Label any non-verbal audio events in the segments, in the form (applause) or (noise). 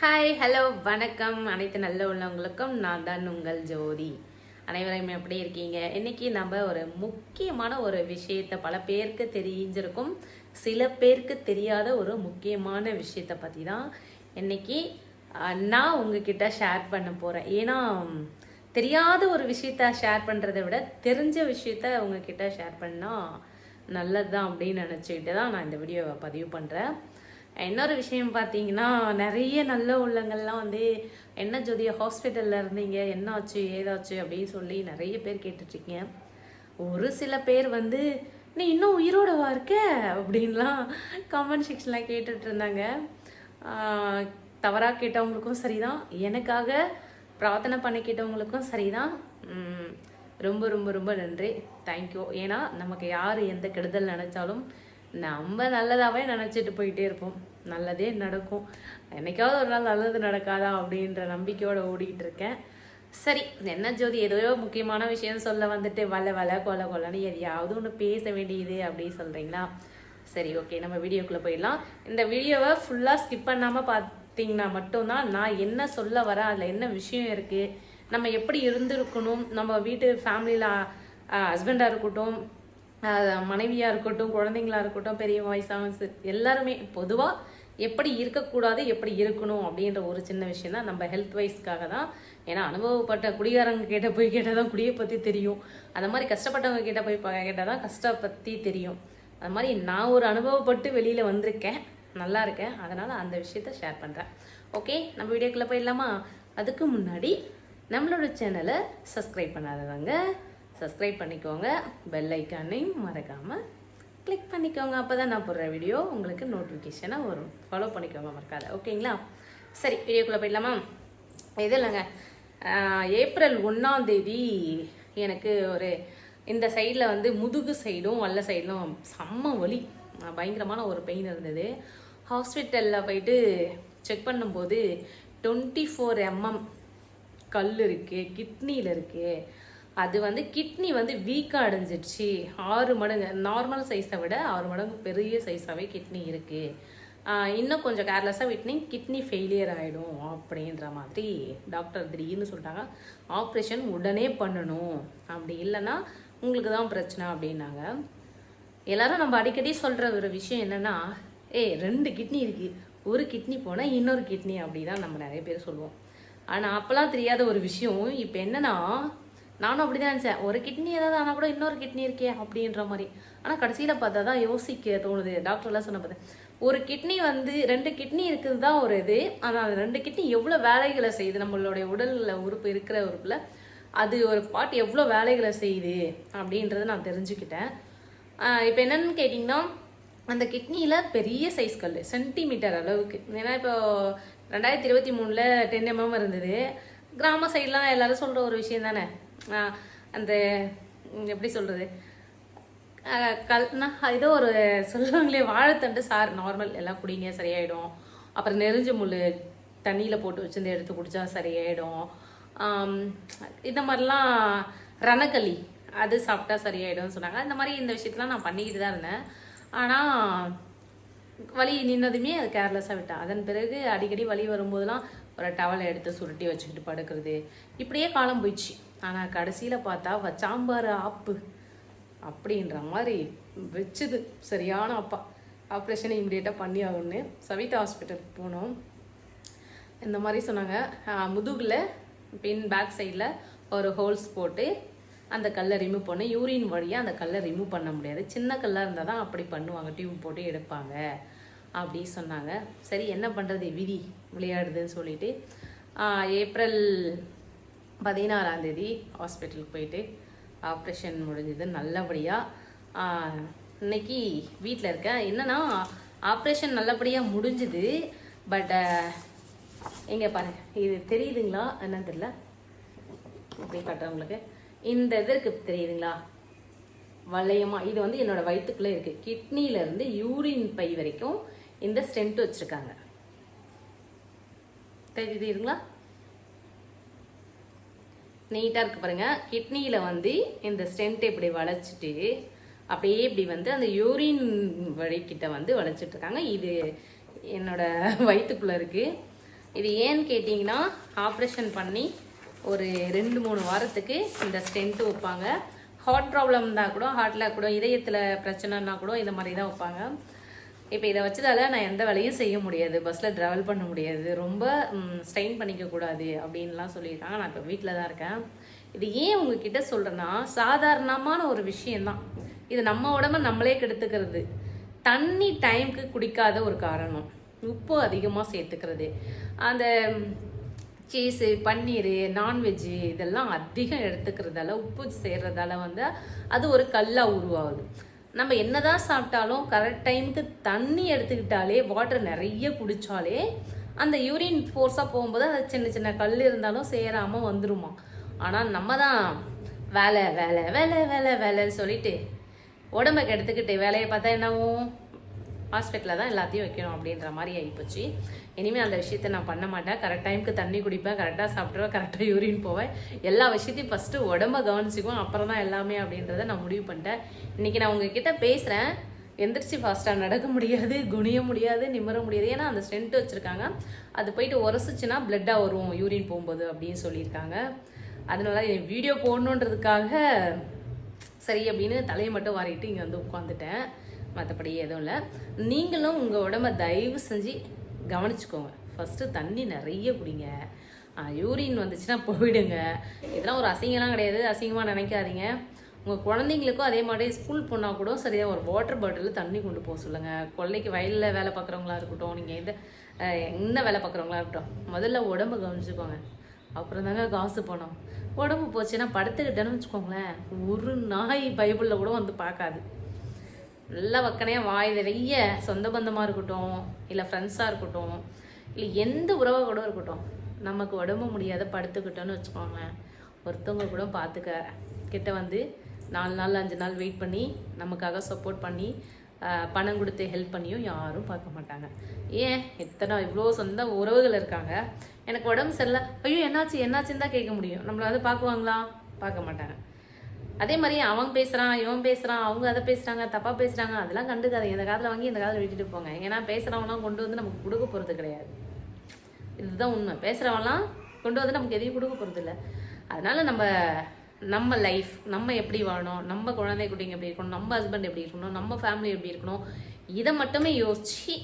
Hi hello வணக்கம். அனைத்து நல்ல உள்ளவங்களுக்கும் நான் தான் உங்கள் ஜோதி. அனைவரையும் எப்படி இருக்கீங்க? இன்னைக்கு நம்ம ஒரு முக்கியமான ஒரு விஷயத்தை பல பேருக்கு தெரிஞ்சிருக்கும். சில பேருக்கு தெரியாத ஒரு முக்கியமான விஷயத்தை பற்றி தான் இன்னைக்கு நான் உங்ககிட்ட ஷேர் பண்ண போகிறேன் ஏன்னா தெரியாத ஒரு விஷயத்த ஷேர் பண்ணுறதை விட தெரிஞ்ச விஷயத்த உங்ககிட்ட ஷேர் பண்ணால் நல்லது தான் அப்படின்னு நினச்சிக்கிட்டு தான் நான் இந்த வீடியோவை பதிவு பண்ணுறேன் இன்னொரு விஷயம் பார்த்தீங்கன்னா நிறைய நல்ல உள்ளங்கள்லாம் வந்து என்ன ஜோதியா ஹாஸ்பிட்டலில் இருந்தீங்க? என்ன ஆச்சு? ஏதாச்சு? அப்படின்னு சொல்லி நிறைய பேர் கேட்டுட்ருக்கீங்க. ஒரு சில பேர் வந்து நீ இன்னும் உயிரோடவா இருக்க? அப்படின்லாம் கமெண்ட் செக்ஷனில் கேட்டுட்டு இருந்தாங்க தவறாக கேட்டவங்களுக்கும் சரிதான். எனக்காக பிரார்த்தனை பண்ணி கேட்டவங்களுக்கும் சரிதான். ரொம்ப ரொம்ப ரொம்ப நன்றி. தேங்க்யூ ஏன்னா நமக்கு யார் எந்த கெடுதல் நினச்சாலும் நம்ம நல்லதாகவே நினச்சிட்டு போயிட்டே இருப்போம். நல்லதே நடக்கும். என்னைக்காவது ஒரு நாள் நல்லது நடக்காதா அப்படின்ற நம்பிக்கையோட ஓடிக்கிட்டு இருக்கேன். சரி என்ன ஜோதி ஏதோ முக்கியமான விஷயம் சொல்ல வந்துட்டு வலை வலை கொலை கொலைன்னு எதையாவது ஒன்று பேச வேண்டியது அப்படின்னு சொல்கிறீங்களா சரி ஓகே நம்ம வீடியோக்குள்ளே போயிடலாம். இந்த வீடியோவை ஃபுல்லாக ஸ்கிப் பண்ணாமல் பார்த்தீங்கன்னா மட்டும்தான் நான் என்ன சொல்ல வரேன் அதில் என்ன விஷயம் இருக்குது நம்ம எப்படி இருந்திருக்கணும் நம்ம வீட்டு ஃபேமிலியில் ஹஸ்பண்டாக இருக்கட்டும் மனைவியாக இருக்கட்டும் குழந்தைங்களா இருக்கட்டும் பெரிய வயசான எல்லாருமே பொதுவாக எப்படி இருக்கக்கூடாது எப்படி இருக்கணும் அப்படின்ற ஒரு சின்ன விஷயம் தான் நம்ம ஹெல்த் வைஸ்க்காக தான். ஏன்னா அனுபவப்பட்ட குடிகாரங்க கிட்ட போய் கேட்டால் தான் குடியை பற்றி தெரியும். அந்த மாதிரி கஷ்டப்பட்டவங்க கிட்ட போய் கேட்டால் தான் கஷ்டம் பற்றி தெரியும். அது மாதிரி நான் ஒரு அனுபவப்பட்டு வெளியில் வந்திருக்கேன். நல்லா இருக்கேன். அதனால் அந்த விஷயத்த ஷேர் பண்ணுறேன் ஓகே நம்ம வீடியோக்குள்ளே போயிடலாமா? அதுக்கு முன்னாடி நம்மளோட சேனலை சப்ஸ்கிரைப் பண்ணாதவங்க சப்ஸ்கிரைப் பண்ணிக்கோங்க. பெல் ஐக்கானையும் மறக்காமல் கிளிக் பண்ணிக்கோங்க. அப்போ தான் நான் போடுற வீடியோ உங்களுக்கு நோட்டிஃபிகேஷனாக வரும். ஃபாலோ பண்ணிக்கோங்க மறக்காத. ஓகேங்களா சரி வீடியோக்குள்ளே போயிடலாமா? இது இல்லைங்க. ஏப்ரல் ஒன்றாம் தேதி எனக்கு ஒரு இந்த சைடில் வந்து முதுகு சைடும் வல்ல சைடும் செம்ம வலி. பயங்கரமான ஒரு பெயின் இருந்தது. ஹாஸ்பிட்டலில் போயிட்டு செக் பண்ணும்போது டுவெண்ட்டி ஃபோர் எம்எம் கல் இருக்குது கிட்னியில் இருக்குது அது வந்து கிட்னி வந்து வீக்காக அடைஞ்சிடுச்சு. ஆறு மடங்கு நார்மல் சைஸை விட ஆறு மடங்கு பெரிய சைஸாகவே கிட்னி இருக்குது இன்னும் கொஞ்சம் கேர்லெஸ்ஸாக விட்னி கிட்னி ஃபெயிலியர் ஆகிடும் அப்படின்ற மாதிரி டாக்டர் திடீர்னு சொல்லிட்டாங்க ஆப்ரேஷன் உடனே பண்ணணும். அப்படி இல்லைன்னா உங்களுக்கு தான் பிரச்சனை அப்படின்னாங்க. எல்லாரும் நம்ம அடிக்கடி சொல்கிற ஒரு விஷயம் என்னென்னா ஏய் ரெண்டு கிட்னி இருக்குது ஒரு கிட்னி போனால் இன்னொரு கிட்னி அப்படி தான் நம்ம நிறைய பேர் சொல்லுவோம். ஆனால் அப்போல்லாம் தெரியாத ஒரு விஷயம் இப்போ என்னென்னா நானும் அப்படி தான் நினச்சேன். ஒரு கிட்னி ஏதாவது ஆனால் கூட இன்னொரு கிட்னி இருக்கே அப்படின்ற மாதிரி. ஆனால் கடைசியில் பார்த்தா தான் யோசிக்க தோணுது. டாக்டர்லாம் சொன்ன பார்த்தேன் ஒரு கிட்னி வந்து ரெண்டு கிட்னி இருக்குது தான் ஒரு இது. ஆனால் அந்த ரெண்டு கிட்னி எவ்வளோ வேலைகளை செய்யுது? நம்மளுடைய உடலில் உறுப்பு இருக்கிற உறுப்பில் அது ஒரு பாட்டு எவ்வளோ வேலைகளை செய்யுது? அப்படின்றத நான் தெரிஞ்சுக்கிட்டேன். இப்போ என்னென்னு கேட்டிங்கன்னா அந்த கிட்னியில் பெரிய சைஸ் கல் சென்டிமீட்டர் அளவுக்கு. ஏன்னா இப்போ ரெண்டாயிரத்தி இருபத்தி மூணில் டென் எம்எம் இருந்தது. கிராம சைட்லாம் எல்லாரும் சொல்கிற ஒரு விஷயம் தானே? அந்த எப்படி சொல்கிறது கல்னா ஏதோ ஒரு சொல்லுவாங்களே வாழைத்தண்டு சார் நார்மல் எல்லாம் குடிங்க சரியாயிடும். அப்புறம் நெருஞ்ச முள் தண்ணியில் போட்டு வச்சுருந்து எடுத்து குடித்தா சரியாயிடும். இந்த மாதிரிலாம் ரணக்களி அது சாப்பிட்டா சரியாயிடும்னு சொன்னாங்க. இந்த மாதிரி இந்த விஷயத்தெலாம் நான் பண்ணிக்கிட்டு தான் இருந்தேன். ஆனால் வலி நின்னதுமே அது கேர்லெஸ்ஸாக விட்டேன் அதன் பிறகு அடிக்கடி வலி வரும்போதெல்லாம் ஒரு டவலை எடுத்து சுருட்டி வச்சுக்கிட்டு படுக்கிறது. இப்படியே காலம் போயிடுச்சு. ஆனால் கடைசியில் பார்த்தா வச்சாம்பார் ஆப்பு அப்படின்ற மாதிரி வச்சுது. சரியான அப்பா. ஆப்ரேஷன் இம்மிடியேட்டாக பண்ணி ஆகணும்னு சவிதா ஹாஸ்பிட்டலுக்கு போனோம். இந்த மாதிரி சொன்னாங்க. முதுகில் பின் பேக் சைடில் ஒரு ஹோல்ஸ் போட்டு அந்த கல்லை ரிமூவ் பண்ணி. யூரின் வழியாக அந்த கல்லை ரிமூவ் பண்ண முடியாது. சின்ன கல்லாக இருந்தால் தான் அப்படி பண்ணுவாங்க. டியூப் போட்டு எடுப்பாங்க. அப்படி சொன்னாங்க. சரி என்ன பண்ணுறது விதி விளையாடுதுன்னு சொல்லிட்டு ஏப்ரல் பதினாறாம் தேதி ஹாஸ்பிட்டலுக்கு போயிட்டு ஆப்ரேஷன் முடிஞ்சது நல்லபடியாக இன்னைக்கு வீட்டில் இருக்கேன் என்னன்னா ஆப்ரேஷன் நல்லபடியாக முடிஞ்சுது. பட் இங்கே பாருங்க. இது தெரியுதுங்களா? என்னன்னு தெரியல. இப்படி காட்டுறேன் உங்களுக்கு. இந்த இது தெரியுதுங்களா? வளையமாக இது வந்து என்னோட வயிற்றுக்குள்ளே இருக்குது கிட்னியிலேருந்து யூரின் பை வரைக்கும் இந்த ஸ்டென்ட் வச்சுருக்காங்க. தெரியுதுங்களா? நீட்டாக இருக்கு பாருங்கள் கிட்னியில் வந்து இந்த ஸ்டென்ட் இப்படி வளைச்சிட்டு அப்படியே இப்படி வந்து அந்த யூரின் வழிக்கிட்ட வந்து வளைச்சிட்ருக்காங்க இது என்னோட (laughs) வயிற்றுக்குள்ளே இருக்குது இது ஏன்னு கேட்டிங்கன்னா ஆப்ரேஷன் பண்ணி ஒரு ரெண்டு மூணு வாரத்துக்கு இந்த ஸ்டென்ட்டு வைப்பாங்க. ஹார்ட் ப்ராப்ளம் இருந்தால் கூட ஹார்ட்டில் கூட இதயத்தில் பிரச்சனைனா கூட இந்த மாதிரி தான் வைப்பாங்க. இப்போ இதை வச்சதால நான் எந்த வேலையும் செய்ய முடியாது. பஸ்ஸில் ட்ராவல் பண்ண முடியாது. ரொம்ப ஸ்ட்ரெயின் பண்ணிக்கக்கூடாது அப்படின்லாம் சொல்லியிருக்காங்க. நான் இப்போ வீட்டில் தான் இருக்கேன். இது ஏன் உங்ககிட்ட சொல்கிறேன்னா சாதாரணமான ஒரு விஷயந்தான் இது நம்ம உடம்ப நம்மளே கெடுத்துக்கிறது. தண்ணி டைம்க்கு குடிக்காத ஒரு காரணம். உப்பு அதிகமாக சேர்த்துக்கிறது. அந்த சீஸு பன்னீர் நான்வெஜ்ஜு இதெல்லாம் அதிகம் எடுத்துக்கிறதால உப்பு சேர்றதால வந்து அது ஒரு கல்லாக உருவாகுது. நம்ம என்னதான் சாப்பிட்டாலும் கரெக்ட் டைமுக்கு தண்ணி எடுத்துக்கிட்டாலே வாட்டர் நிறைய குடித்தாலே அந்த யூரின் ஃபோர்ஸாக போகும்போது அந்த சின்ன சின்ன கல் இருந்தாலும் சேராமல் வந்துருமா. ஆனால் நம்ம தான் வேலை வேலை வேலை வேலை வேலைன்னு சொல்லிட்டு உடம்ப கெடுத்துக்கிட்டு வேலையை பார்த்தா என்னவும்? ஹாஸ்பிட்டலில் தான் எல்லாத்தையும் வைக்கணும் அப்படின்ற மாதிரி ஆகிப்போச்சு இனிமேல் அந்த விஷயத்த நான் பண்ண மாட்டேன். கரெக்ட் டைமுக்கு தண்ணி குடிப்பேன். கரெக்டாக சாப்பிட்ருவேன் கரெக்டாக யூரின் போவேன். எல்லா விஷயத்தையும் ஃபஸ்ட்டு உடம்ப கவனிச்சுக்குவேன். அப்புறம் தான் எல்லாமே அப்படின்றத நான் முடிவு பண்ணிட்டேன். இன்றைக்கி நான் உங்ககிட்ட பேசுகிறேன் எந்திரிச்சு ஃபாஸ்ட்டாக நடக்க முடியாது குனிய முடியாது நிமிர முடியாது. ஏன்னா அந்த ஸ்ட்ரென்த் வச்சுருக்காங்க. அது போயிட்டு உரசிச்சுன்னா பிளட்டாக வரும் யூரின் போகும்போது அப்படின்னு சொல்லியிருக்காங்க. அதனால என் வீடியோ போடணுன்றதுக்காக சரி அப்படின்னு தலையை மட்டும் வாரிட்டு இங்கே வந்து உட்காந்துட்டேன் மற்றபடி எதுவும் இல்லை. நீங்களும் உங்கள் உடம்ப தயவு செஞ்சு கவனிச்சுக்கோங்க. ஃபஸ்ட்டு தண்ணி நிறைய குடிங்க. யூரின் வந்துச்சுன்னா போயிடுங்க. இதெல்லாம் ஒரு அசிங்கம்லாம் கிடையாது. அசிங்கமாக நினைக்காதீங்க. உங்கள் குழந்தைங்களுக்கும் அதே மாதிரி ஸ்கூல் போனால் கூட சரியாக ஒரு வாட்டர் பாட்டிலில் தண்ணி கொண்டு போக சொல்லுங்கள் கொள்ளைக்கு வயலில் வேலை பார்க்குறவங்களா இருக்கட்டும் நீங்கள் எந்த என்ன வேலை பார்க்குறவங்களா இருக்கட்டும் முதல்ல உடம்ப கவனிச்சுக்கோங்க. அப்புறம் தாங்க காசு போனோம் உடம்பு போச்சுன்னா படுத்துக்கிட்டேன்னு வச்சுக்கோங்களேன். ஒரு நாய் பைபிளில் கூட வந்து பார்க்காது. நல்லா வக்கனையாக வாய் நிறைய சொந்த பந்தமாக இருக்கட்டும் இல்லை ஃப்ரெண்ட்ஸாக இருக்கட்டும் இல்லை எந்த உறவாக கூட இருக்கட்டும் நமக்கு உடம்பு முடியாத படுத்துக்கிட்டோன்னு வச்சுக்கோங்க ஒருத்தவங்க கூட பார்த்துக்க கிட்ட வந்து நாலு நாள் அஞ்சு நாள் வெயிட் பண்ணி நமக்காக சப்போர்ட் பண்ணி பணம் கொடுத்து ஹெல்ப் பண்ணியும் யாரும் பார்க்க மாட்டாங்க. ஏன்? எத்தனை இவ்வளோ சொந்த உறவுகள் இருக்காங்க. எனக்கு உடம்பு சரியில்லை. ஐயோ என்னாச்சு என்னாச்சுன்னு தான் கேட்க முடியும். நம்மளை வந்து பார்க்குவாங்களா பார்க்க மாட்டாங்க. அதே மாதிரி அவன் பேசுகிறான் இவன் பேசுகிறான் அவங்க அதை பேசுகிறாங்க தப்பாக பேசுகிறாங்க அதெல்லாம் கண்டுக்காது இந்த காதில் வாங்கி இந்த காதில் விட்டுட்டு போங்க. ஏன்னா பேசுகிறவங்களாம் கொண்டு வந்து நமக்கு கொடுக்க போகிறது கிடையாது. இதுதான் உண்மை. பேசுகிறவங்களாம் கொண்டு வந்து நமக்கு எதையும் கொடுக்க போகிறது இல்லை. அதனால் நம்ம நம்ம லைஃப் நம்ம எப்படி வாழணும் நம்ம குழந்தை குட்டிங்க எப்படி இருக்கணும் நம்ம ஹஸ்பண்ட் எப்படி இருக்கணும் நம்ம ஃபேமிலி எப்படி இருக்கணும் இதை மட்டுமே யோசிச்சு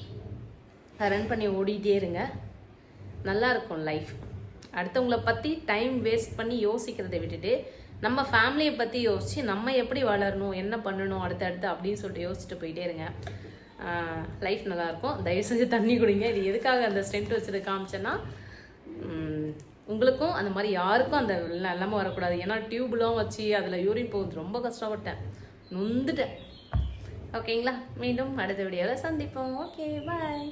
ரன் பண்ணி ஓடிட்டே இருங்க. நல்லா இருக்கும் லைஃப் அடுத்தவங்கள பற்றி டைம் வேஸ்ட் பண்ணி யோசிக்கிறதை விட்டுட்டு நம்ம ஃபேமிலியை பற்றி யோசித்து நம்ம எப்படி வளரணும் என்ன பண்ணணும் அடுத்தடுத்து அப்படின்னு சொல்லிட்டு யோசிச்சுட்டு போயிட்டே இருங்க. லைஃப் நல்லாயிருக்கும் தயவு செஞ்சு தண்ணி குடிங்க. இது எதுக்காக அந்த ஸ்ட்ரென்த் வச்சுட்டு காமிச்சேன்னா உங்களுக்கும் அந்த மாதிரி யாருக்கும் அந்த நிலமை வரக்கூடாது. ஏன்னா டியூப்லாம் வச்சு அதில் யூரின் போகுது. ரொம்ப கஷ்டப்பட்டேன். நொந்துட்டேன். ஓகேங்களா மீண்டும் அடுத்த வீடியோவில் சந்திப்போம். Okay bye